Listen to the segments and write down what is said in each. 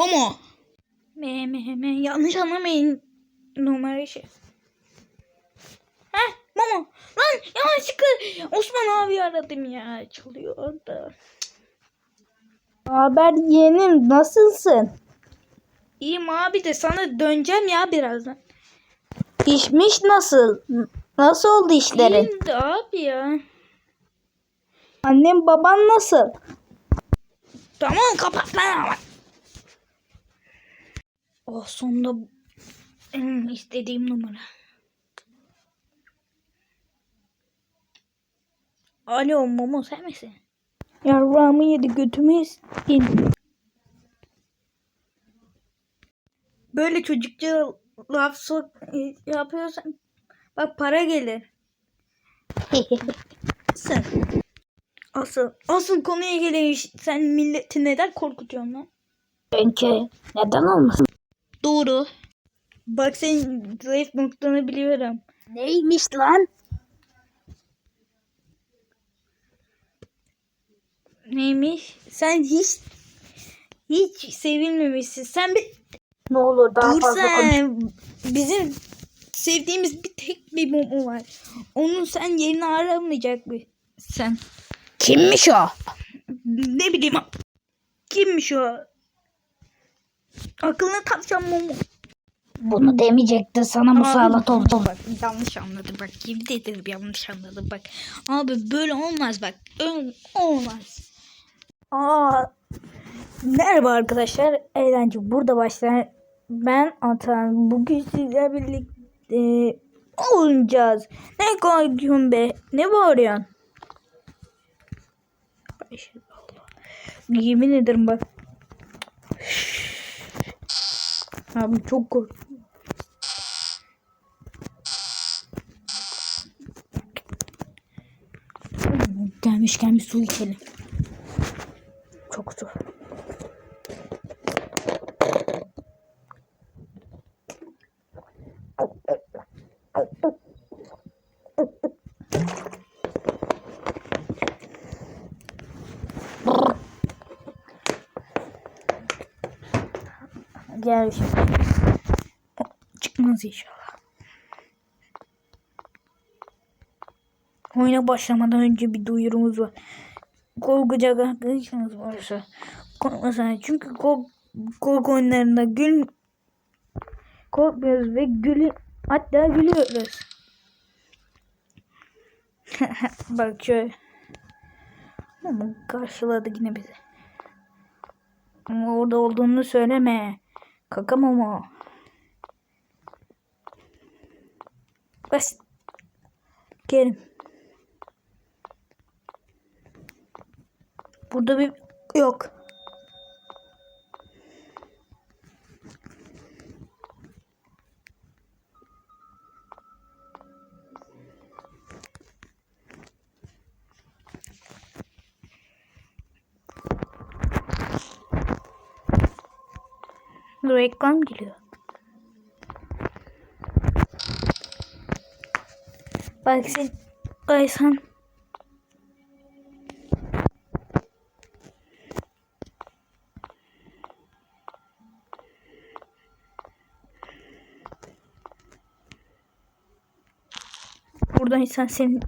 Momo. Me me me yanlış anlamayın numara şey. Heh Momo. Lan yanlışlıkla Osman abi aradım ya. Çalıyor da. Haber yeğenim nasılsın? İyiyim abi de sana döneceğim ya birazdan. İşmiş nasıl? Nasıl oldu işlerin? İyiyim de abi ya. Annem baban nasıl? Tamam kapat lan ama. Oh sonunda en istediğim numara. Alo Momo sen misin? Yavrağımı yedi götümü in. Böyle çocukça laf sok yapıyorsan bak para gelir. Sen. Asıl, asıl konuya geleyim. Sen milleti neden korkutuyorsun lan? Çünkü neden olmasın? Doğru. Bak senin zayıf noktanı biliyorum. Neymiş lan? Neymiş? Sen hiç hiç sevilmemişsin. Sen bir Ne olur daha dur fazla konuş. Bizim sevdiğimiz bir tek bir mumu var. Onun sen yerini aramayacak mı? Sen. Kimmiş o? Ne bileyim. Kimmiş o? Aklına takacağım mumu. Bunu demeyecekti sana musallat oldu. Bak yanlış anladı bak. Yemin ederim yanlış anladı bak. Abi böyle olmaz bak. Olmaz. Aa, merhaba arkadaşlar. Eğlence burada başlar. Ben Atan. Bugün sizlerle birlikte olacağız. Ne korkuyorsun be? Ne bağırıyorsun? Yemin ederim bak. Abi çok korktum. Gelmişken bir su içelim. Çok zor. Gel şimdi. Çıkmaz inşallah. Oyuna başlamadan önce bir duyurumuz var. Korkacak arkadaşınız varsa korkmasın. Çünkü kork, korku oyunlarında gül korkmuyoruz ve gülü hatta gülüyoruz. Bak şöyle. Ama karşıladı yine bizi. Ama orada olduğunu söyleme. Kakam ama. Bas. Gelin. Burada bir yok. Reklam geliyor. Bak sen Aysan Buradan insan senin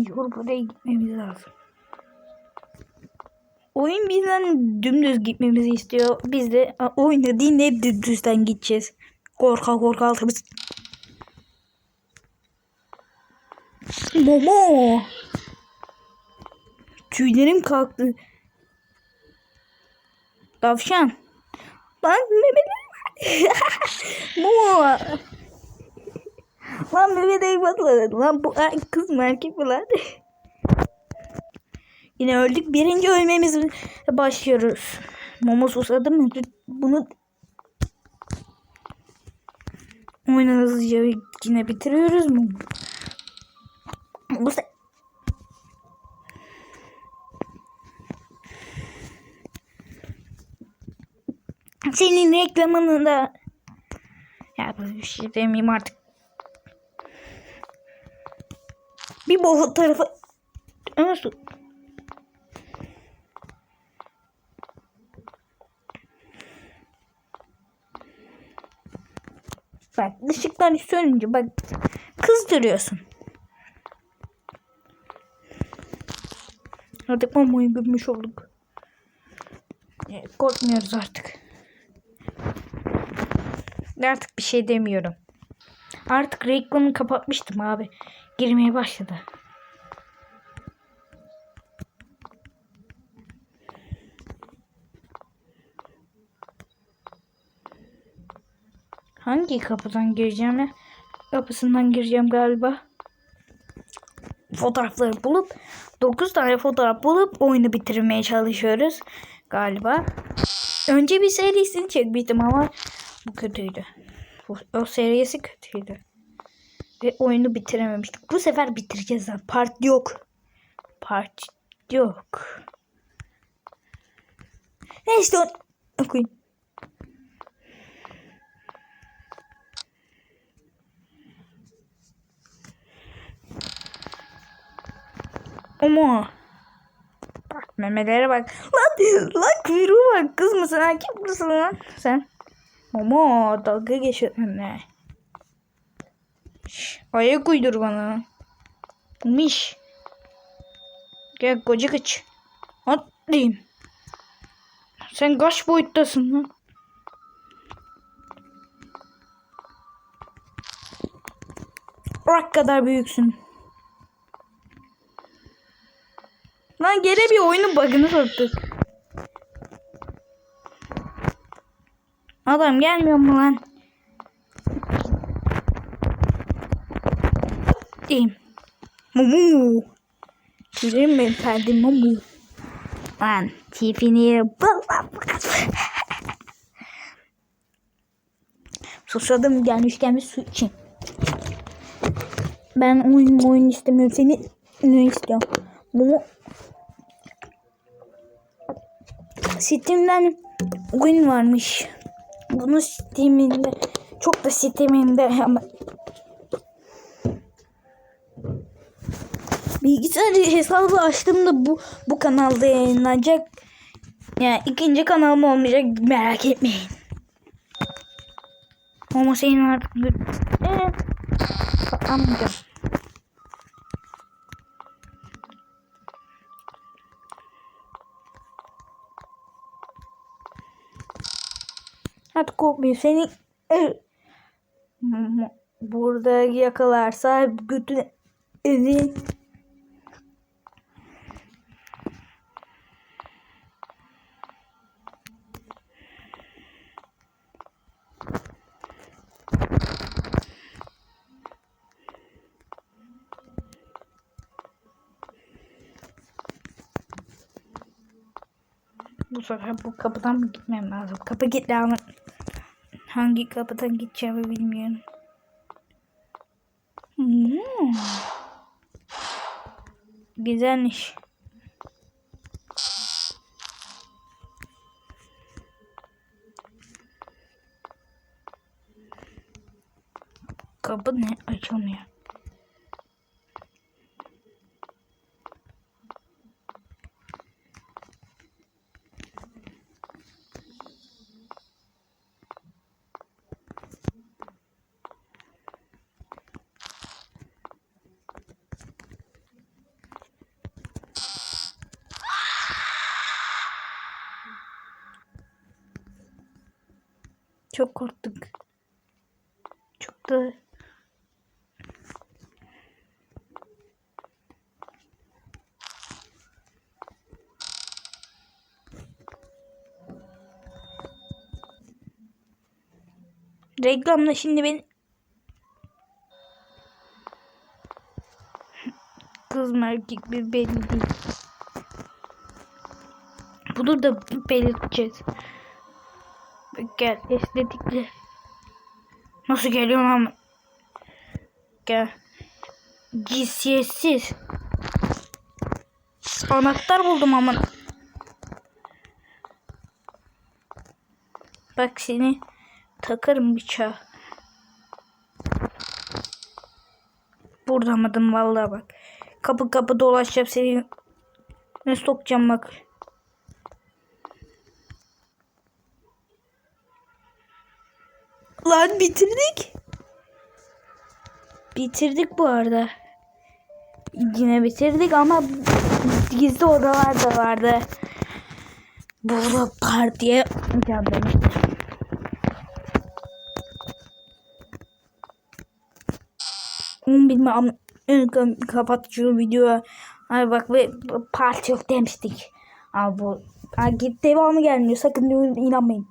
Mecbur buraya gitmemiz lazım. Oyun bizden dümdüz gitmemizi istiyor. Biz de oyunda değil de hep dümdüzden gideceğiz. Korka korka altımız. Momo. Tüylerim kalktı. Tavşan. Mehmet. Momo. Lan Mehmet Eyvallah. Lan bu kız mı erkek mi lan? Yine öldük. Birinci ölmemiz başlıyoruz. Momo susadı mı? Bunu oyunu hızlıca yine bitiriyoruz mu? Bu se- Senin reklamını da ya bir şey demeyeyim artık. Bir bu tarafa Nasıl? Bak ışıklar sönünce bak kızdırıyorsun. Artık mamayı görmüş olduk. Korkmuyoruz artık. Artık bir şey demiyorum. Artık reklamı kapatmıştım abi. Girmeye başladı. Hangi kapıdan gireceğim? Kapısından gireceğim galiba. Fotoğrafları bulup 9 tane fotoğraf bulup oyunu bitirmeye çalışıyoruz galiba. Önce bir serisini çekmiştim ama bu kötüydü. O serisi kötüydü. Ve oyunu bitirememiştik. Bu sefer bitireceğiz lan. Part yok. Part yok. Neyse o- okuyun. Ama bak memelere bak. Lan, lan kuyruğu bak. Kız mısın erkek misin lan sen? Ama dalga geçiyorsun ne? Ayak uydur bana. Miş. Gel koca kıç. Atlayayım. Sen kaç boyuttasın lan? Bırak kadar büyüksün. Lan gene bir oyunun bug'ını soktuk. Adam gelmiyor mu lan? Diyeyim. Mumu. Tüylerim benim perdim mumu. Lan tipini Susadım gelmişken bir su için. Ben oyun oyun istemiyorum. Seni ne istiyorum? Mumu Steam'den oyun varmış. Bunu Steam'inde çok da Steam'inde ama bilgisayar hesabı açtığımda bu bu kanalda yayınlanacak. Yani ikinci kanalım olmayacak merak etmeyin. Ama senin artık bir... Evet. Patlamayacağım. Hadi korkmayın seni burada yakalarsa götün evin Bu sefer bu kapıdan mı gitmem lazım? Kapı git ama hangi kapıdan gideceğimi bilmiyorum. Hmm. Güzelmiş. Kapı ne açılmıyor. Çok korktuk. Çok da Reklamla şimdi ben kız mı erkek mi belli değil. Bunu da belirteceğiz. Gel estetikle. Nasıl geliyor lan? Gel. Cinsiyetsiz. Anahtar buldum ama. Bak seni takarım bıçağı. Vuramadım vallahi bak. kapı kapı dolaşacağım seni. Ne sokacağım bak. Lan bitirdik. Bitirdik bu arada. Yine bitirdik ama gizli odalar da vardı. Burada partiye geldim. Bilmem kapat şu videoyu. Ay bak ve parti yok demiştik. Abi bu ha, git devamı gelmiyor. Sakın inanmayın.